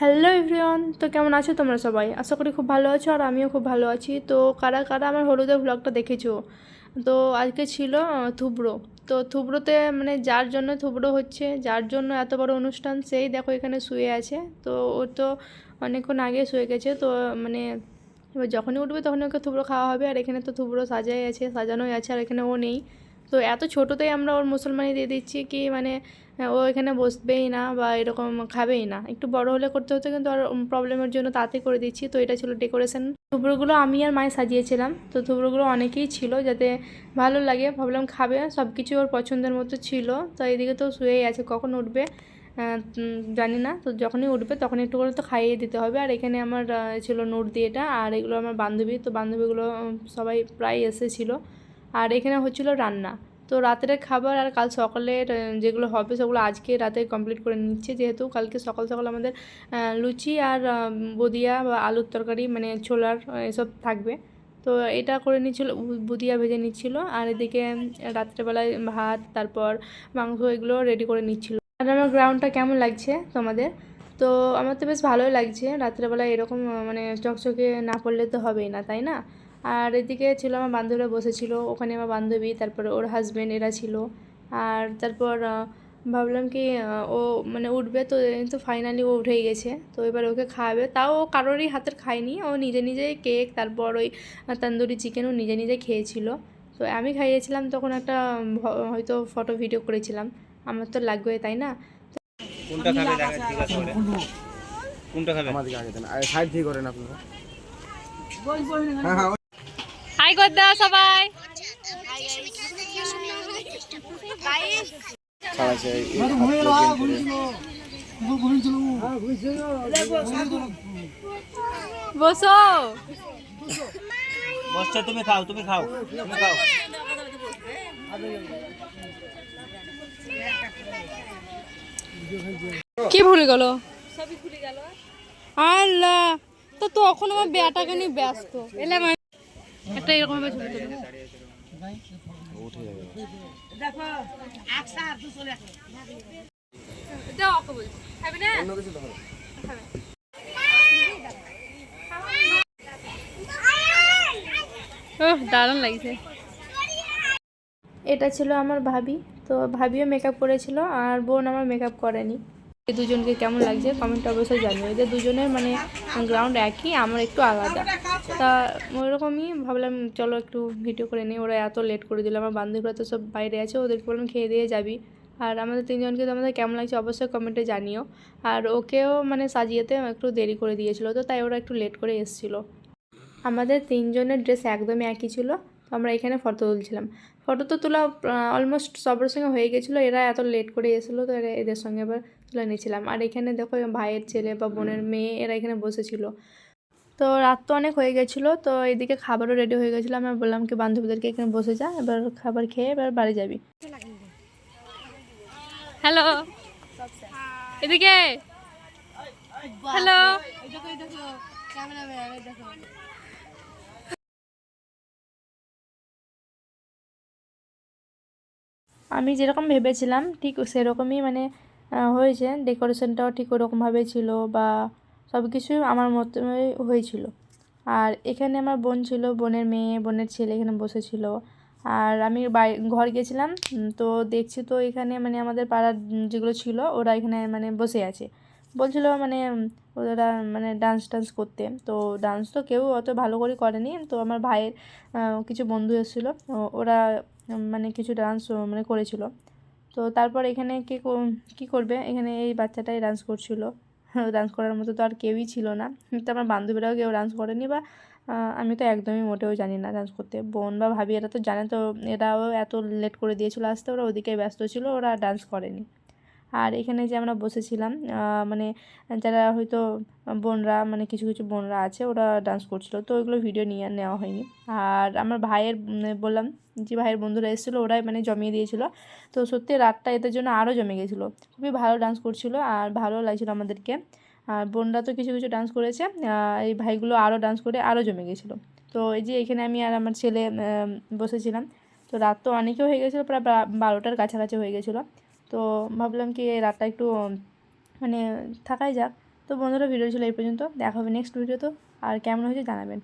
Hello everyone তো কেমন আছো তোমরা সবাই? আশা করি খুব ভালো আছো আর আমিও খুব ভালো আছি। তো কারা কারা আমার হলুদের ব্লগটা দেখেছ? তো আজকে ছিল থুবড়ো। তো থুবড়োতে মানে যার জন্য থুবড়ো হচ্ছে, যার জন্য এত বড় অনুষ্ঠান, সেই দেখো এখানে শুয়ে আছে। তো ও তো অনেকক্ষণ আগে শুয়ে গেছে। তো মানে এবার যখনই উঠবে তখনই ওকে থুবড়ো খাওয়া হবে। আর এখানে তো থুবড়ো সাজাই আছে, সাজানোই আছে, আর এখানে ও নেই। তো এত ছোটোতেই আমরা ওর মুসলমানি দিয়ে দিচ্ছি কি মানে ও এখানে বসবেই না বা এরকম খাবেই না। একটু বড় হলে করতে হতো কিন্তু আর প্রবলেমের জন্য তাতে করে দিচ্ছি। তো এটা ছিল ডেকোরেশন থুবড়োগুলো আমি আর মায়ে সাজিয়েছিলাম। তো থুবড়োগুলো অনেকেই ছিল যাতে ভালো লাগে, ভাবলাম খাবে। সব কিছু ওর পছন্দের মতো ছিল। তো এদিকে তো শুয়েই আছে, কখন উঠবে? জানি না। তো যখনই উঠবে তখন একটু করে তো খাইয়ে দিতে হবে। আর এখানে আমার ছিল নোট দিয়েটা আর এগুলো আমার বান্ধবী। তো বান্ধবীগুলো সবাই প্রায় এসেছিল। আর এখানে হচ্ছিল রান্না। তো রাতের খাবার আর কাল সকালের যেগুলো হবে সেগুলো আজকে রাতে কমপ্লিট করে নিচ্ছে। যেহেতু কালকে সকাল সকাল আমাদের লুচি আর বদিয়া বা আলুর তরকারি মানে ছোলার এসব থাকবে। তো এটা করে নিচ্ছিল বুদিয়া ভেজে নিচ্ছিল। আর এদিকে, রাত্রেবেলায় ভাত, তারপর মাংস এগুলো রেডি করে নিচ্ছিল। আর আমার গ্রাউন্ডটা কেমন লাগছে তোমাদের? তো আমার তো বেশ ভালোই লাগছে। রাত্রেবেলায় এরকম মানে চকচকে না পড়লে তো হবেই না, তাই না? আর এদিকে ছিল আমার বান্ধবীরা বসেছিল, ওখানে আমার বান্ধবী, তারপর ওর হাজবেন্ড এরা ছিল। আর তারপর ভাবলাম কি ও মানে উঠবে তো তো ফাইনালি ও উঠেই গেছে। তো এবার ওকে খাওয়াবে। তাও ও কারোরই হাতের খায়নি, ও নিজে নিজেই কেক তারপর ওই তন্দুরি চিকেনও নিজে নিজে খেয়েছিল। তো আমি খাইয়েছিলাম, তখন একটা হয়তো ফটো ভিডিও করেছিলাম। আমার তো লাগবে তাই না? কোনটা খাবে? দেখা জিজ্ঞাসা করে। কোনটা খাবে? আমাদেরকে আগে দেন। সাইড দিয়ে করেন আপনারা। হ্যাঁ হাই কর দাও সবাই। বসো। বসছে তুমি খাও তুমি খাও তুমি খাও। কি ভুলে গেল? আল্লাহ তো তখন আমার বেটাকে নিয়ে ব্যস্ত। এলাম একটা এরকম ভাবে ছবি তুলো। উঠে যাবে দাও ওকে বলছি। খাবি না? অন্য কিছু ধরো ওহ দারুণ লাগছে। এটা ছিল আমার ভাবি। তো ভাবিও মেকআপ করেছিল আর বোন আমার মেকআপ করেনি। এই দুজনকে কেমন লাগছে কমেন্ট অবশ্যই জানিও। এদের দুজনের মানে গ্রাউন্ড একই, আমার একটু আলাদা। তা ওইরকমই ভাবলাম, চলো একটু ভিডিও করে নিই। ওরা এত লেট করে দিল, আমার বান্ধবীরা তো সব বাইরে আছে, ওদেরকে বললাম খেয়ে দিয়ে যাবি। আর আমাদের তিনজনকে তো আমাদের কেমন লাগছে অবশ্যই কমেন্টে জানিও। আর ওকেও মানে সাজিয়েতে একটু দেরি করে দিয়েছিল, তো তাই ওরা একটু লেট করে এসেছিল। আমাদের তিনজনের ড্রেস একদমই একই ছিল। আমরা এখানে ফটো তুলছিলাম। ফটো তো তোলা অলমোস্ট সবার সঙ্গে হয়ে গেছিল। এরা এত লেট করে এসেছিল তো এরা এদের সঙ্গে এবার তুলে নিয়েছিলাম। আর এখানে দেখো ভাইয়ের ছেলে বা বোনের মেয়ে এরা এখানে বসেছিল। তো রাত তো অনেক হয়ে গেছিল তো এদিকে খাবারও রেডি হয়ে গেছিল। আমরা বললাম কি বান্ধবীদেরকে এখানে বসে যা এবার খাবার খেয়ে এবার বাড়ি যাবি। হ্যালো এদিকে? হ্যালো আমি যেরকম ভেবেছিলাম, ঠিক সেরকমই মানে হয়েছে। ডেকোরেশনটাও ঠিক ওরকমভাবেই ছিল বা সব কিছুই আমার মতোই হয়েছিল। আর এখানে আমার বোন ছিল, বোনের মেয়ে, বোনের ছেলে এখানে বসেছিল। আর আমি বাড়ি ঘর গেছিলাম তো দেখছি তো এখানে মানে আমাদের পাড়ার যেগুলো ছিল, ওরা এখানে মানে বসে আছে। বলছিল মানে ওরা মানে ডান্স টান্স করতে। তো ডান্স তো কেউ অত ভালো করে করেনি। তো আমার ভাইয়ের কিছু বন্ধু এসেছিল। ওরা মানে কিছু ডান্স মানে করেছিল। তো তারপর এখানে কে কো- করবে? এখানে এই বাচ্চাটাই ডান্স করছিল। ডান্স করার মতো তো আর কেউই ছিল না। তো আমার বান্ধবীরাও কেউ ডান্স করেনি বা আমি তো একদমই মোটেও জানি না ডান্স করতে। বোন বা ভাবি, এরা তো জানে তো, এরাও এত লেট করে দিয়েছিল আসতে। ওরা ওদিকে ব্যস্ত ছিল, ওরা ডান্স করেনি। আর এখানে যে আমরা বসেছিলাম মানে যারা হয়তো বোনরা মানে কিছু কিছু বোনরা আছে, ওরা ডান্স করছিল। তো ওইগুলো ভিডিও নিয়ে নেওয়া হয়নি। আর আমার ভাইয়ের বললাম যে ভাইয়ের বন্ধুরা এসেছিল, ওরাই মানে জমিয়ে দিয়েছিল। তো সত্যি রাতটা এদের জন্য আরও জমে গেছিল। খুবই ভালো ডান্স করছিল আর ভালো লাগছিল আমাদেরকে। আর বোনরা তো কিছু কিছু ডান্স করেছে এই ভাইগুলো আরও ডান্স করে আরও জমে গেছিল। তো এই যে এখানে আমি আর আমার ছেলে বসেছিলাম। তো রাত তো অনেকেও হয়ে গেছিল, প্রায় বারোটার কাছাকাছি হয়ে গেছিল। তো ভাবলাম কি রাতটা একটু মানে থাকাই যাক। তো বন্ধুরা, ভিডিও ছিল এই পর্যন্ত। দেখা হবে নেক্সট ভিডিও তো আর কেমন হয়েছে জানাবেন।